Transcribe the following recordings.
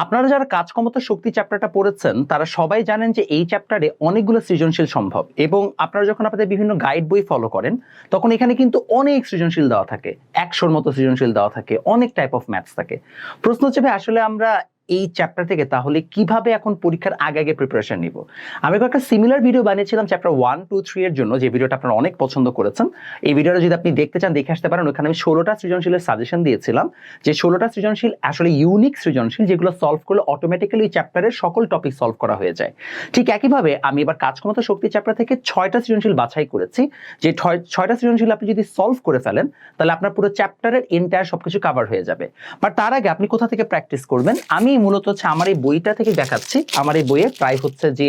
আপনারা যারা কাজ ক্ষমতা শক্তি চ্যাপ্টারটা পড়েছেন, তারা সবাই জানেন যে এই চ্যাপ্টারে অনেকগুলো সৃজনশীল সম্ভব এবং আপনারা যখন আপনাদের বিভিন্ন গাইড বই ফলো করেন, তখন এখানে কিন্তু অনেক সৃজনশীল দেওয়া থাকে, একশোর মতো সৃজনশীল দেওয়া থাকে, অনেক টাইপ অফ ম্যাথস থাকে। প্রশ্ন হচ্ছে আসলে আমরা এই চ্যাপ্টার থেকে তাহলে কীভাবে এখন পরীক্ষার আগে আগে প্রিপারেশন নিব? আমি একটা সিমিলার ভিডিও বানিয়েছিলাম চ্যাপ্টার ওয়ান টু থ্রি এর জন্য, যে ভিডিওটা আপনারা অনেক পছন্দ করেছেন। এই ভিডিওটা যদি আপনি দেখতে চান, দেখে আসতে পারেন, ওখানে আমি ষোলোটা সৃজনশীলের সাজেশন দিয়েছিলাম। যে ষোলোটা সৃজনশীল আসলে ইউনিক সৃজনশীল, যেগুলো সলভ করলে অটোমেটিক্যালি চ্যাপ্টারের সকল টপিক সলভ করা হয়ে যায়। ঠিক একইভাবে আমি এবার কাজ ক্ষমতা শক্তি চ্যাপ্টার থেকে ছয়টা সৃজনশীল বাছাই করেছি। যে ছয়- ছয়টা সৃজনশীল আপনি যদি সলভ করে ফেলেন, তাহলে আপনার পুরো চ্যাপ্টারের এন্টায়ার সবকিছু কাভার হয়ে যাবে। বাট তার আগে আপনি কোথা থেকে প্র্যাকটিস করবেন? আমি মূলত হচ্ছে আমার এই বইটা থেকে দেখাচ্ছি। আমার এই বইয়ে প্রায় হচ্ছে যে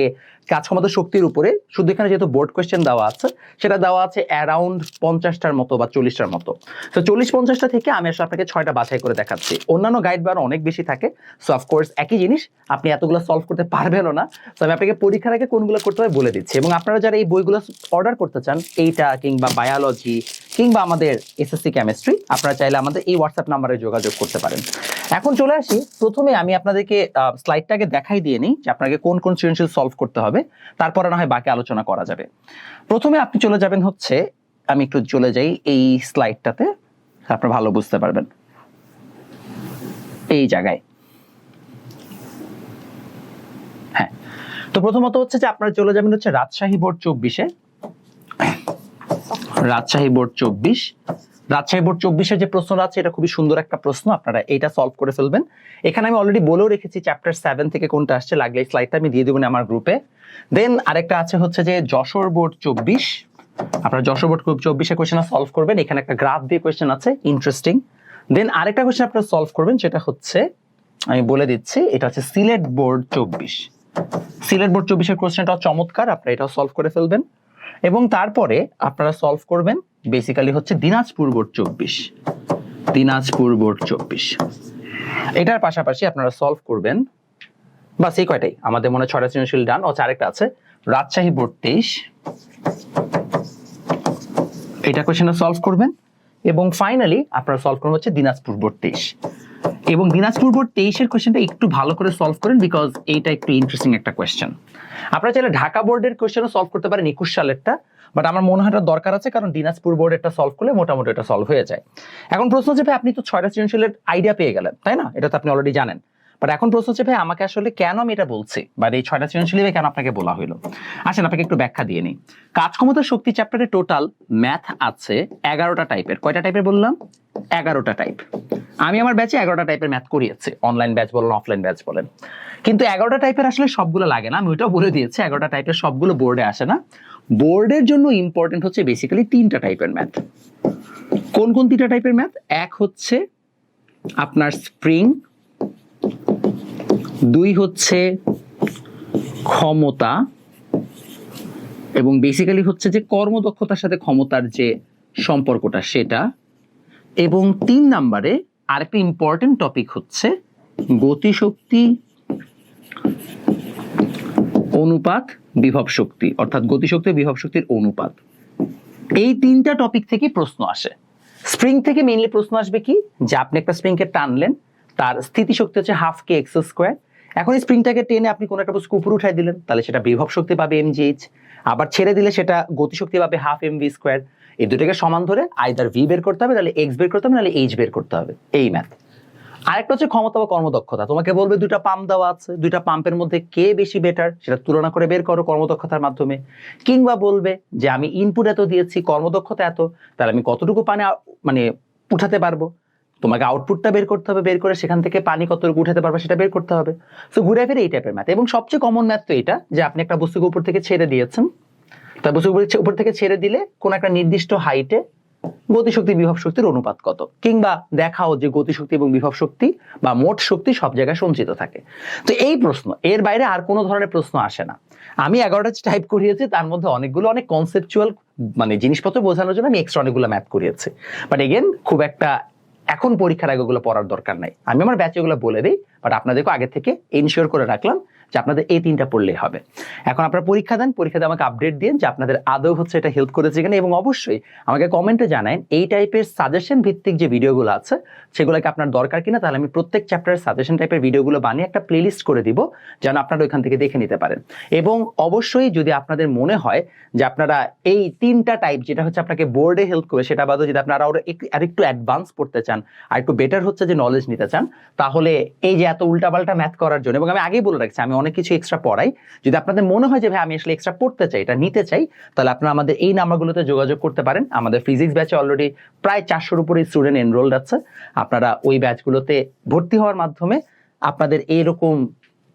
কাজ ক্ষমতা শক্তির উপরে, শুধু এখানে যেহেতু বোর্ড কোয়েশ্চেন দেওয়া আছে, সেটা দেওয়া আছে অ্যারাউন্ড পঞ্চাশটার মতো বা চল্লিশটার মতো। তো চল্লিশ পঞ্চাশটা থেকে আমি আসলে আপনাকে ছয়টা বাছাই করে দেখাচ্ছি। অন্যান্য গাইড বার অনেক বেশি থাকে সো অফকোর্স একই জিনিস, আপনি এতগুলো সলভ করতে পারবেনও না। তো আমি আপনাকে পরীক্ষার আগে কোনগুলো করতে হবে বলে দিচ্ছি। এবং আপনারা যারা এই বইগুলো অর্ডার করতে চান, এইটা কিংবা বায়োলজি কিংবা আমাদের এসএসসি কেমিস্ট্রি আপনারা চাইলে আমাদের এই হোয়াটসঅ্যাপ নাম্বারে যোগাযোগ করতে পারেন। এখন চলে আসি। প্রথমে আমি আপনাদেরকে স্লাইডটাকে দেখাই দিয়ে নিই যে আপনাকে কোন কোন সৃজনশীল সলভ করতে হবে। তারপরে না হয় বাকি আলোচনা করা যাবে। প্রথমে আপনি চলে যাবেন হচ্ছে, আমি একটু চলে যাই এই স্লাইডটাতে আপনারা ভালো বুঝতে পারবেন। এই জায়গায়। হ্যাঁ তো প্রথমত হচ্ছে যে আপনারা চলে যাবেন হচ্ছে রাজশাহী বোর্ড চব্বিশে। রাজশাহী বোর্ড চব্বিশ রাজশাহী বোর্ড চব্বিশের যে প্রশ্নটা আছে, এটা খুবই সুন্দর একটা প্রশ্ন, আপনারা এটা সলভ করে ফেলবেন। এখানে আমি অলরেডি বলেও রেখেছি চ্যাপ্টার সেভেন থেকে কোনটা আসছে, লাগলে এই স্লাইডটা আমি দিয়ে দেবো না আমার গ্রুপে দেন আরেকটা আছে হচ্ছে যে যশোর বোর্ড চব্বিশ। আপনারা যশোর বোর্ড চব্বিশে কোয়েশ্চেন সলভ করবেন, এখানে একটা গ্রাফ দিয়ে কোয়েশ্চেন আছে ইন্টারেস্টিং দেন আরেকটা কোয়েশ্চেন আপনারা সলভ করবেন, সেটা হচ্ছে, আমি বলে দিচ্ছি, এটা হচ্ছে সিলেট বোর্ড চব্বিশ। সিলেট বোর্ড চব্বিশের কোয়েশ্চেনটাও চমৎকার, আপনারা এটাও সলভ করে ফেলবেন। এবং তারপরে আপনারা সলভ করবেন বেসিক্যালি হচ্ছে দিনাজপুর বোর্ড চব্বিশ। দিনাজপুর বোর্ড চব্বিশ। এটার পাশাপাশি আপনারা সলভ করবেন, বাস এই কয়টাই। আমাদের মনে ছয়টা সৃজনশীল ডান ও চারেকটা আছে, রাজশাহী বোর্ড তেইশ। এটা কোয়েশ্চেন সলভ করবেন। এবং ফাইনালি আপনারা সলভ করবেন হচ্ছে দিনাজপুর বোর্ড তেইশ। এবং দিনাজপুর বোর্ড তেইশের কোয়েশ্চেনটা একটু ভালো করে সলভ করেন বিকজ এইটা একটু ইন্টারেস্টিং একটা কোয়েশ্চেন আপনারা চাইলে ঢাকা বোর্ডের কোয়েশ্চেনও সলভ করতে পারেন একুশ সালেরটা বাট আমার মনে হয় এটা দরকার আছে কারণ দিনাজপুর বোর্ড একটা সলভ করলে মোটামুটি এটা সলভ হয়ে যায়। এখন প্রশ্ন হচ্ছে আপনি তো ছয়টা সৃজনশীলের আইডিয়া পেয়ে গেলেন, তাই না? এটা তো আপনি অলরেডি জানেন। বাট এখন প্রশ্ন হচ্ছে, ভাই, আমাকে আসলে কেন আমি এটা বলছি? বা এই ছয়টা সৃজনশীল কেন আপনাকে বলা হলো আসেন, আপনাকে একটু ব্যাখ্যা দিয়ে নিই। কাজ ক্ষমতার শক্তি চ্যাপ্টারে টোটাল ম্যাথ আছে এগারোটা টাইপের কয়টা টাইপের বললাম? এগারোটা টাইপ আমি আমার ব্যাচে এগারোটা টাইপের ম্যাথ করিয়েছি। অনলাইন ব্যাচ বলেন অফলাইন ব্যাচ বলেন। কিন্তু এগারোটা টাইপের আসলে সবগুলো লাগে না। আমি ওইটাও বলে দিয়েছি, এগারোটা টাইপের সবগুলো বোর্ডে আসে না। বোর্ডের জন্য ইম্পর্টেন্ট হচ্ছে বেসিক্যালি তিনটা টাইপের ম্যাথ কোন কোন তিনটা টাইপের ম্যাথ এক হচ্ছে আপনার স্প্রিং দুই হচ্ছে ক্ষমতা এবং বেসিক্যালি হচ্ছে যে কর্মদক্ষতার সাথে ক্ষমতার যে সম্পর্কটা সেটা এবং তিন নাম্বারে আরেকটা ইম্পর্টেন্ট টপিক হচ্ছে গতিশক্তি, অনুপাত, বিভব শক্তি, অর্থাৎ গতিশক্তি, বিভব শক্তির অনুপাত। এই তিনটা টপিক থেকে প্রশ্ন আসে। স্প্রিং থেকে মেইনলি প্রশ্ন আসবে কি? যে আপনি একটা স্প্রিংকে টানলেন, তার স্থিতিশক্তি হচ্ছে হাফ কে এক্স স্কোয়ার এখন স্প্রিংটাকে টেনে আপনি কোনো একটা বস্তু উপরে উঠাই দিলেন, তাহলে সেটা বিভব শক্তি পাবে এমজিএইচ আবার ছেড়ে দিলে সেটা গতিশক্তি পাবে হাফ এম ভি স্কোয়ার এই দুটোকে সমান ধরে আইদার ভি বের করতে হবে, তাহলে এক্স বের করতে হবে, নাহলে এইচ বের করতে হবে, এই ম্যাথ আরেকটা হচ্ছে ক্ষমতা বা কর্মদক্ষতা, তোমাকে বলবে দুইটা পাম্প দেওয়া আছে, দুইটা পাম্পের মধ্যে কে বেশি বেটার সেটা তুলনা করে বের করো কর্মদক্ষতার মাধ্যমে, কিংবা বলবে যে আমি ইনপুট এত দিয়েছি, কর্মদক্ষতা এত, তাহলে আমি কতটুকু পানি মানে উঠাতে পারব? তোমাকে আউটপুটটা বের করতে হবে, বের করে সেখান থেকে পানি কতটুকু উঠাতে পারবে সেটা বের করতে হবে। তো ঘুরে ফিরে এই টাইপের ম্যাথ এবং সবচেয়ে কমন ম্যাথ তো এটা, যে আপনি একটা বস্তুকে উপর থেকে ছেড়ে দিয়েছেন। তার বস্তু উপর থেকে ছেড়ে দিলে কোন একটা নির্দিষ্ট হাইটে গতিশক্তি, বিভব শক্তির অনুপাত কত? কিংবা দেখাও যে গতিশক্তি এবং বিভব শক্তি বা মোট শক্তি সব জায়গায় সঞ্চিত থাকে। তো এই প্রশ্ন, এর বাইরে আর কোনো ধরনের প্রশ্ন আসে না। আমি এগারোটা টাইপ করিয়েছি, তার মধ্যে অনেকগুলো অনেক কনসেপচুয়াল মানে জিনিসপত্র বোঝানোর জন্য আমি এক্সট্রা অনেকগুলো ম্যাথ করিয়েছি। বাট এগেন খুব একটা এখন পরীক্ষার আগে ওগুলো পড়ার দরকার নাই। আমি আমার ব্যাচে ওগুলো বলে দিই বাট আপনাদেরকে আগে থেকে ইনশিওর করে রাখলাম যে আপনাদের এই তিনটা পড়লেই হবে। এখন আপনারা পরীক্ষা দেন পরীক্ষাতে আমাকে আপডেট দিন যে আপনাদের আদৌ হচ্ছে এটা হেল্প করেছে কিনা এবং অবশ্যই আমাকে কমেন্টে জানান এই টাইপের সাজেশন ভিত্তিক যে ভিডিওগুলো আছে, সেগুলোকে আপনার দরকার কিনা, তাহলে আমি প্রত্যেক চ্যাপ্টারের সাজেশন টাইপের ভিডিওগুলো বানিয়ে একটা প্লেলিস্ট করে দিব যেন আপনারা ওইখান থেকে দেখে নিতে পারেন। এবং অবশ্যই যদি আপনাদের মনে হয় যে আপনারা এই তিনটা টাইপ যেটা হচ্ছে আপনাকে বোর্ডে হেল্প করে, সেটা বাদে যদি আপনারা আরও এক- আরেকটু অ্যাডভান্স পড়তে চান, আর একটু বেটার হচ্ছে যে নলেজ নিতে চান, তাহলে এই যে এত উল্টাপাল্টা ম্যাথ করার জন্য, এবং আমি আগেই বলে রাখছি, আমি অনেক কিছু এক্সট্রা পড়াই। যদি আপনাদের মনে হয় যে, ভাই, আমি আসলে এক্সট্রা পড়তে চাই, এটা নিতে চাই, তাহলে আপনারা আমাদের এই নাম্বারগুলোতে যোগাযোগ করতে পারেন। আমাদের ফিজিক্স ব্যাচে অলরেডি প্রায় চারশোর উপরে স্টুডেন্ট এনরোল্ড আছে। আপনারা ওই ব্যাচগুলোতে ভর্তি হওয়ার মাধ্যমে আপনাদের এইরকম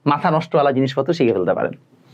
মাথা নষ্টওয়ালা জিনিসপত্র শিখে ফেলতে পারেন।